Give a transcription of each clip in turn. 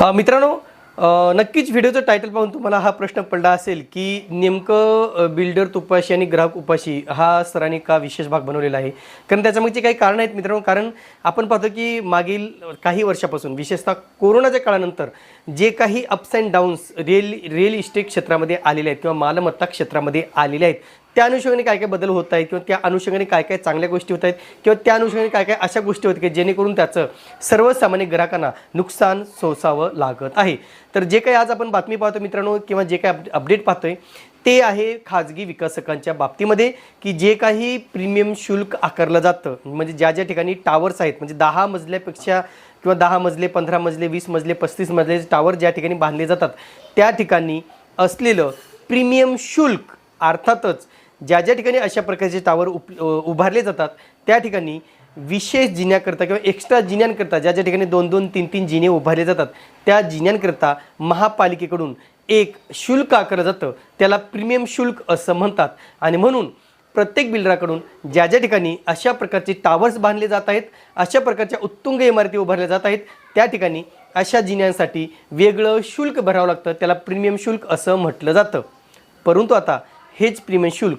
मित्रांनो नक्कीच व्हिडिओचं टायटल पाहून तुम्हाला हा प्रश्न पडला असेल की नेमकं बिल्डर तुपाशी आणि ग्राहक उपाशी हा सरांनी का विशेष भाग बनवलेला आहे? कारण त्याच्यामागचे काही कारण आहेत मित्रांनो. कारण आपण पाहतो की मागील काही वर्षापासून विशेषतः कोरोनाच्या काळानंतर जे काही ups and downs real real estate क्षेत्रामध्ये आलेले आहेत किंवा मालमत्ता क्षेत्रामध्ये आलेले आहेत त्या अनुषंगाने काय काय बदल होत आहेत किंवा त्या अनुषंगाने काय काय चांगल्या गोष्टी होत आहेत किंवा त्या अनुषंगाने काय काय अशा गोष्टी होत की जेणेकरून त्याचं सर्वसामान्य ग्राहकांना नुकसान सोसावं लागत आहे. तर जे काही आज आपण बातमी पाहतो मित्रांनो किंवा जे काही अपडेट पाहतोय ते आहे खाजगी विकासकांच्या बाबतीमध्ये की जे काही प्रीमियम शुल्क आकारलं जातं. म्हणजे ज्या ज्या ठिकाणी टावर्स आहेत म्हणजे दहा मजल्यापेक्षा किंवा दहा मजले पंधरा मजले वीस मजले पस्तीस मजले टावर ज्या ठिकाणी बांधले जातात त्या ठिकाणी असलेलं प्रीमियम शुल्क अर्थातच ज्या ज्या ठिकाणी अशा प्रकारचे टावर उप उभारले जातात त्या ठिकाणी विशेष जिन्याकरता किंवा एक्स्ट्रा जिन्यांकरता ज्या ज्या ठिकाणी दोन दोन तीन तीन जिने उभारले जातात त्या जिन्यांकरता महापालिकेकडून एक शुल्क आकारलं जातं. त्याला प्रीमियम शुल्क असं म्हणतात. आणि म्हणून प्रत्येक बिल्डराकडून ज्या ज्या ठिकाणी अशा प्रकारचे टावर्स बांधले जात आहेत अशा प्रकारच्या उत्तुंग इमारती उभारल्या जात आहेत त्या ठिकाणी अशा जिन्यांसाठी वेगळं शुल्क भरावं लागतं. त्याला प्रीमियम शुल्क असं म्हटलं जातं. परंतु आता हेच प्रीमियम शुल्क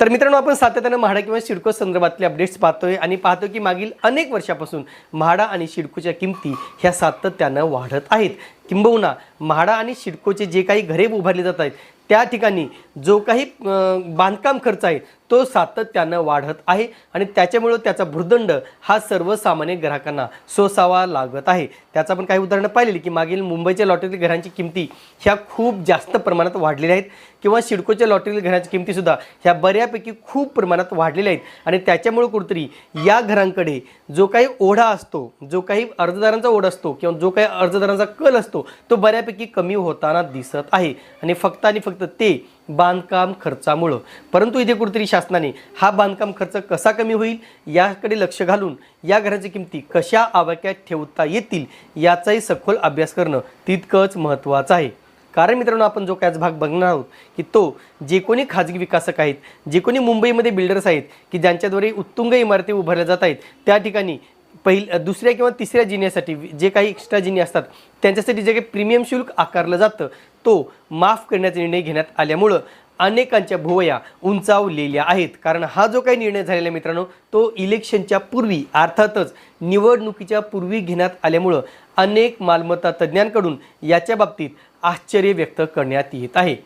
तर मित्रांनो आपण सातत्यानं म्हाडा किंवा सिडको संदर्भातले अपडेट्स पाहतोय आणि पाहतो की मागील अनेक वर्षापासून म्हाडा आणि सिडकोच्या किमती ह्या सातत्यानं वाढत आहेत. किंबहुना म्हाडा आणि सिडकोचे जे काही घरे उभारले जात आहेत त्या ठिकाणी जो काही बांधकाम खर्च आहे तो सातत्यानं वाढत आहे आणि त्याच्यामुळं त्याचा भूर्दंड हा सर्वसामान्य ग्राहकांना सोसावा लागत आहे. त्याचं आपण काही उदाहरणं पाहिलेली की मागील मुंबईच्या लॉटरीतील घरांची किमती ह्या खूप जास्त प्रमाणात वाढलेल्या आहेत किंवा सिडकोच्या लॉटरीतील घरांची किमतीसुद्धा ह्या बऱ्यापैकी खूप प्रमाणात वाढलेल्या आहेत. आणि त्याच्यामुळं कुठेतरी या घरांकडे जो काही ओढा असतो जो काही अर्जदारांचा ओढ असतो किंवा जो काही अर्जदारांचा कल असतो तो बऱ्यापैकी कमी होताना दिसत आहे. आणि फक्त आणि फक्त ते बांधकाम खर्चामुळं. परंतु इथे कुठेतरी शासनाने हा बांधकाम खर्च कसा कमी होईल याकडे लक्ष घालून या घराच्या किमती कशा आवाक्यात ठेवता येतील याचाही सखोल अभ्यास करणं तितकंच महत्त्वाचं आहे. कारण मित्रांनो आपण जो काय भाग बघणार आहोत की तो जे कोणी खाजगी विकासक आहेत जे कोणी मुंबईमध्ये बिल्डर्स आहेत की ज्यांच्याद्वारे उत्तुंग इमारती उभारल्या जात आहेत त्या ठिकाणी पहिल दुसऱ्या किंवा तिसऱ्या जिन्यासाठी जे काही एक्स्ट्रा जिने असतात त्यांच्यासाठी जे काही प्रीमियम शुल्क आकारलं जातं तो माफ करण्याचा निर्णय घेण्यात आल्यामुळं अनेकांच्या भुवया उंचावलेल्या आहेत. कारण हा जो काही निर्णय झालेला मित्रांनो तो इलेक्शनच्या पूर्वी अर्थातच निवडणुकीच्या पूर्वी घेण्यात आल्यामुळं अनेक मालमत्ता तज्ज्ञांकडून याच्या बाबतीत आश्चर्य व्यक्त करण्यात येत आहे.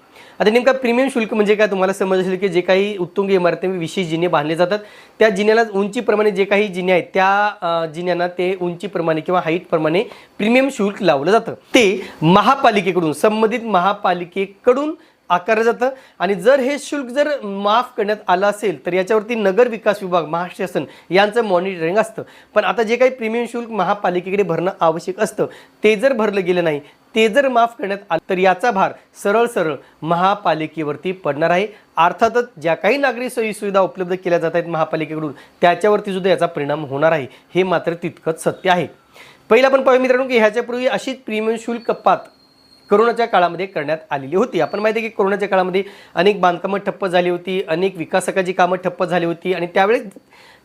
आता नेमका प्रीमियम शुल्क म्हणजे काय तुम्हाला समज असेल की जे काही उत्तुंग इमारती विशेष जिने बांधले जातात त्या जिन्याला उंचीप्रमाणे जे काही जिने आहेत त्या जिन्यांना ते उंचीप्रमाणे किंवा हाईटप्रमाणे प्रीमियम शुल्क लावलं जातं. ते महापालिकेकडून संबंधित महापालिकेकडून आकारलं जातं. आणि जर हे शुल्क जर माफ करण्यात आलं असेल तर याच्यावरती नगर विकास विभाग महाराष्ट्र शासन यांचं मॉनिटरिंग असतं. पण आता जे काही प्रीमियम शुल्क महापालिकेकडे भरणं आवश्यक असतं ते जर भरलं गेलं नाही ते जर माफ करण्यात आलं तर याचा भार सरळ सरळ महापालिकेवरती पडणार आहे. अर्थातच ज्या काही नागरी सोयी सुविधा उपलब्ध केल्या जात आहेत महापालिकेकडून त्याच्यावरती सुद्धा याचा परिणाम होणार आहे. हे मात्र तितकंच सत्य आहे. पहिलं आपण पाहूया मित्रांनो की ह्याच्यापूर्वी अशीच प्रीमियम शुल्क कपात करोनाच्या काळामध्ये करण्यात आलेली होती. आपण माहिती आहे की कोरोनाच्या काळामध्ये अनेक बांधकामं ठप्प झाली होती अनेक विकासकाची कामं ठप्प झाली होती आणि त्यावेळेस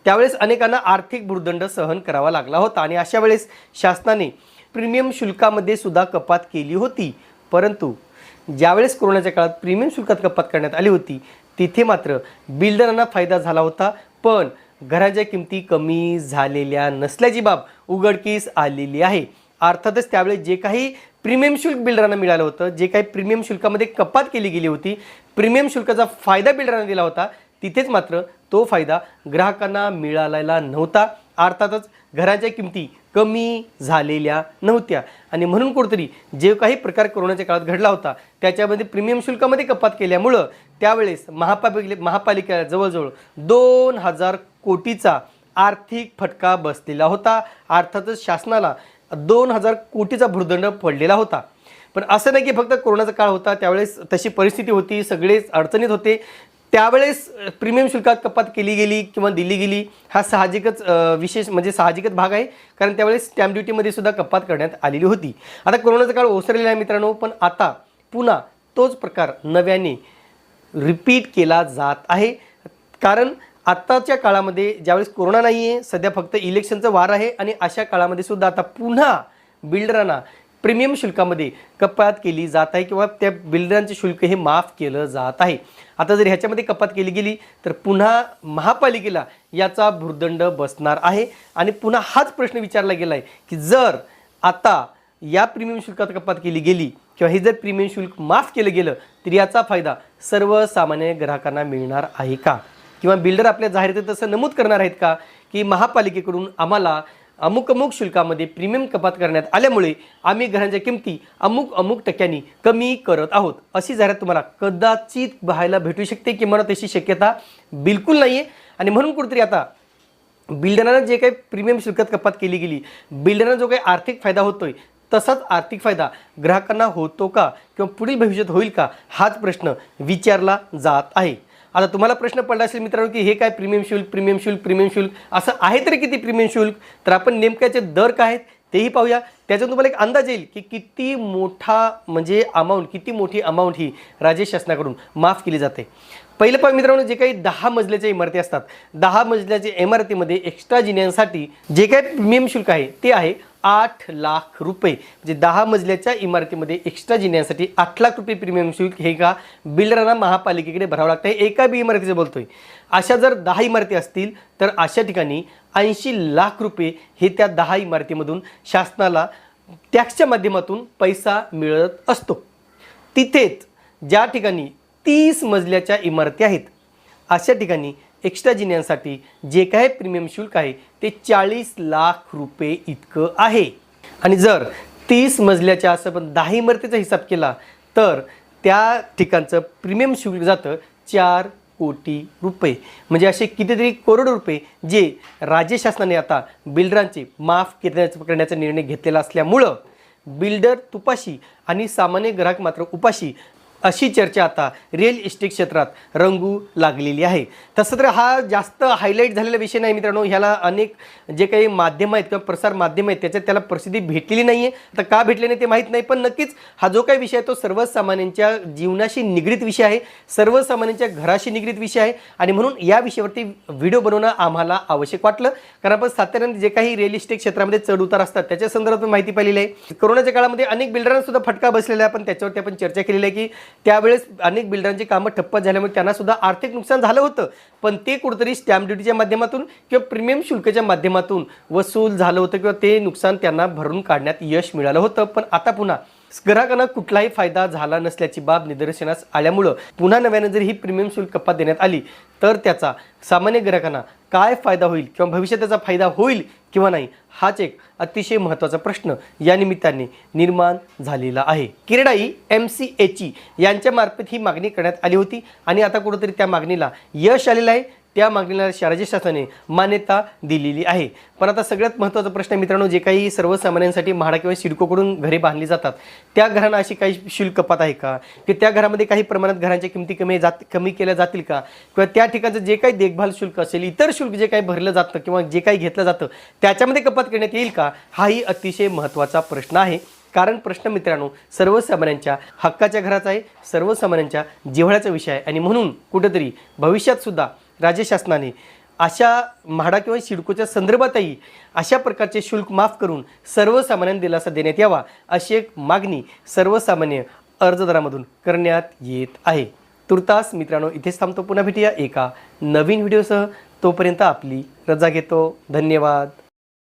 त्यावेळेस अनेकांना आर्थिक भूर्दंड सहन करावा लागला होता आणि अशा वेळेस शासनाने प्रीमियम शुल्कामध्ये सुद्धा कपात केली होती. परंतु ज्यावेळेस कोरोनाच्या काळात प्रीमियम शुल्कात कपात करण्यात आली होती तिथे मात्र बिल्डरांना फायदा झाला होता. पण घराच्या किमती कमी झालेल्या नसल्याची बाब उघडकीस आलेली आहे. अर्थातच त्यावेळेस जे काही प्रीमियम शुल्क बिल्डरांना मिळालं होतं. जे काही प्रीमियम शुल्कामध्ये कपात केली गेली होती प्रीमियम शुल्काचा फायदा बिल्डरांना दिला होता. तिथेच मात्र तो फायदा ग्राहकांना मिळालेला नव्हता. अर्थातच घराच्या किमती कमी झालेल्या नव्हत्या. आणि म्हणून कुठेतरी जे काही प्रकार कोरोनाच्या काळात घडला होता त्याच्यामध्ये प्रीमियम शुल्कामध्ये कपात केल्यामुळं त्यावेळेस महापालिके महापालिकेला जवळजवळ दोन हजार कोटीचा आर्थिक फटका बसलेला होता. अर्थातच शासनाला दोन हजार कोटीचा भूर्दंड पडलेला होता. पण असं नाही की फक्त कोरोनाचा काळ होता त्यावेळेस तशी परिस्थिती होती सगळेच अडचणीत होते. त्यावेळेस प्रीमियम शुल्कात कपात केली गेली किंवा दिली गेली हा साहजिकच विशेष म्हणजे साहजिकच भाग आहे. कारण त्यावेळेस स्टॅम्प ड्युटीमध्ये सुद्धा कपात करण्यात आलेली होती. आता कोरोनाचा काळ ओसरलेला आहे मित्रांनो पण आता पुन्हा तोच प्रकार नव्याने रिपीट केला जात आहे. कारण आत्ताच्या काळामध्ये ज्यावेळेस कोरोना नाही आहे सध्या फक्त इलेक्शनचं वार आहे आणि अशा काळामध्ये सुद्धा आता पुन्हा बिल्डरांना प्रीमियम शुल्कामध्ये कपात केली जात आहे किंवा त्या बिल्डरांचे शुल्क हे माफ केलं जात आहे. आता जर ह्याच्यामध्ये कपात केली गेली तर पुन्हा महापालिकेला याचा भुर्दंड बसणार आहे. आणि पुन्हा हाच प्रश्न विचारला गेला आहे की जर आता या प्रीमियम शुल्कात कपात केली गेली किंवा हे जर प्रीमियम शुल्क माफ केलं गेलं तर याचा फायदा सर्वसामान्य ग्राहकांना मिळणार आहे का? किंवा बिल्डर आपल्या जाहिरातीत तसं नमूद करणार आहेत का? की महापालिकेकडून आम्हाला अमुक अमुक शुल्कामध्ये प्रीमियम कपात करण्यात आल्यामुळे आम्ही घरांच्या किमती अमुक अमुक टक्क्यांनी कमी करत आहोत. अशी जाहिरात तुम्हाला कदाचित पाहायला भेटू शकते किंवा तशी शक्यता बिलकुल नाही आहे आणि म्हणून कुठेतरी आता बिल्डरांना जे काही प्रीमियम शुल्कात कपात केली गेली बिल्डरांना जो काही आर्थिक फायदा होतोय तसाच आर्थिक फायदा ग्राहकांना होतो का? किंवा पुढील भविष्यात होईल का? हाच प्रश्न विचारला जात आहे. आता तुम्हाला प्रश्न पडला असेल मित्रांनो की हे काय प्रीमियम शुल्क प्रीमियम शुल्क प्रीमियम शुल्क? असं आहे तरी किती प्रीमियम शुल्क? तर आपण नेमक्याचे दर काय आहेत तेही पाहूया. त्याच्यातून तुम्हाला एक अंदाज येईल की किती मोठा म्हणजे अमाऊंट किती मोठी अमाऊंट ही राज्य शासनाकडून माफ केली जाते. पहिलं पण मित्रांनो जे काही दहा मजल्याच्या इमारती असतात दहा मजल्याच्या इमारतीमध्ये एक्स्ट्रा जिन्यांसाठी जे काही प्रीमियम शुल्क आहे ते आहे आठ लाख रुपये म्हणजे दहा मजल्याच्या इमारतीमध्ये एक्स्ट्रा जिन्यासाठी आठ लाख रुपये प्रीमियम शुल्क हे का बिल्डरांना महापालिकेकडे भरावं लागतं हे एका बी इमारतीचं बोलतोय. अशा जर दहा इमारती असतील तर अशा ठिकाणी ऐंशी लाख रुपये हे त्या दहा इमारतीमधून शासनाला टॅक्सच्या माध्यमातून पैसा मिळत असतो. तिथेच ज्या ठिकाणी तीस मजल्याच्या इमारती आहेत अशा ठिकाणी एक्स्ट्रा जिन्यांसाठी जे काही प्रीमियम शुल्क आहे ते चाळीस लाख रुपये इतकं आहे. आणि जर तीस मजल्याच्या असं पण दहा इमारतीचा हिसाब केला तर त्या ठिकाणचं प्रीमियम शुल्क जातं चार कोटी रुपये. म्हणजे असे कितीतरी करोड रुपये जे राज्य शासनाने आता बिल्डरांचे माफ करण्याचा करण्याचा निर्णय घेतलेला असल्यामुळं बिल्डर तुपाशी आणि सामान्य ग्राहक मात्र उपाशी अशी चर्चा आता रिअल इस्टेट क्षेत्रात रंगू लागलेली आहे. तसं तर हा जास्त हायलाईट झालेला विषय नाही मित्रांनो. ह्याला अनेक जे काही माध्यमं आहेत किंवा प्रसार माध्यमं आहेत त्याच्यात त्याला प्रसिद्धी भेटलेली नाही आहे आता का भेटले नाही ते माहीत नाही पण नक्कीच हा जो काही विषय आहे तो सर्वसामान्यांच्या जीवनाशी निगडीत विषय आहे. सर्वसामान्यांच्या घराशी निगडीत विषय आहे. आणि म्हणून या विषयावरती व्हिडिओ बनवणं आम्हाला आवश्यक वाटलं. कारण आपण सातत्याने जे काही रिअल इस्टेट क्षेत्रामध्ये चढ उतार असतात त्याच्या संदर्भात माहिती पाहिलेली आहे. कोरोनाच्या काळामध्ये अनेक बिल्डरांना सुद्धा फटका बसलेला आहे. पण त्याच्यावरती आपण चर्चा केलेली आहे की त्यावेळेस अनेक बिल्डरांची कामं ठप्प झाल्यामुळे त्यांना सुद्धा आर्थिक नुकसान झालं होतं. पण ते कुठंतरी स्टॅम्प ड्युटीच्या माध्यमातून किंवा प्रीमियम शुल्काच्या माध्यमातून वसूल झालं होतं किंवा ते नुकसान त्यांना भरून काढण्यात यश मिळालं होतं. पण आता पुन्हा ग्राहकांना कुठलाही फायदा झाला नसल्याची बाब निदर्शनास आल्यामुळं पुन्हा नव्यानं जर ही प्रीमियम शुल्क कपात देण्यात आली तर त्याचा सामान्य ग्राहकांना काय फायदा होईल किंवा भविष्यात त्याचा फायदा होईल किंवा नाही हाच एक अतिशय महत्त्वाचा प्रश्न या निमित्ताने निर्माण झालेला आहे. किरडाई एम सी एच यांच्यामार्फत ही मागणी करण्यात आली होती आणि आता कुठंतरी त्या मागणीला यश आलेलं आहे. त्या मागणीला राज्य शासनाने मान्यता दिलेली आहे. पण आता सगळ्यात महत्त्वाचा प्रश्न मित्रांनो जे काही सर्वसामान्यांसाठी म्हाडा किंवा सिडकोकडून घरे बांधली जातात त्या घरांना अशी काही शुल्क कपात आहे का? की त्या घरामध्ये काही प्रमाणात घरांच्या किमती कमी जात कमी केल्या जातील का? किंवा त्या ठिकाणचं जे काही देखभाल शुल्क असेल इतर शुल्क जे काही भरलं जातं किंवा जे काही घेतलं जातं त्याच्यामध्ये कपात करण्यात येईल का? हाही अतिशय महत्त्वाचा प्रश्न आहे. कारण प्रश्न मित्रांनो सर्वसामान्यांच्या हक्काच्या घराचा आहे सर्वसामान्यांच्या जिव्हाळ्याचा विषय आहे. आणि म्हणून कुठंतरी भविष्यात सुद्धा राज्य शासनाने. अशा म्हाडा किंवा शिडकोच्या संदर्भातही अशा प्रकारचे शुल्क माफ करून सर्वसामान्यांना दिलासा देण्यात यावा अशी एक मागणी सर्वसामान्य अर्जदारामधून करण्यात येत आहे. तुर्तास मित्रांनो इथेच थांबतो. पुन्हा भेटूया एका नवीन व्हिडिओसह. तोपर्यंत आपली रजा घेतो. धन्यवाद.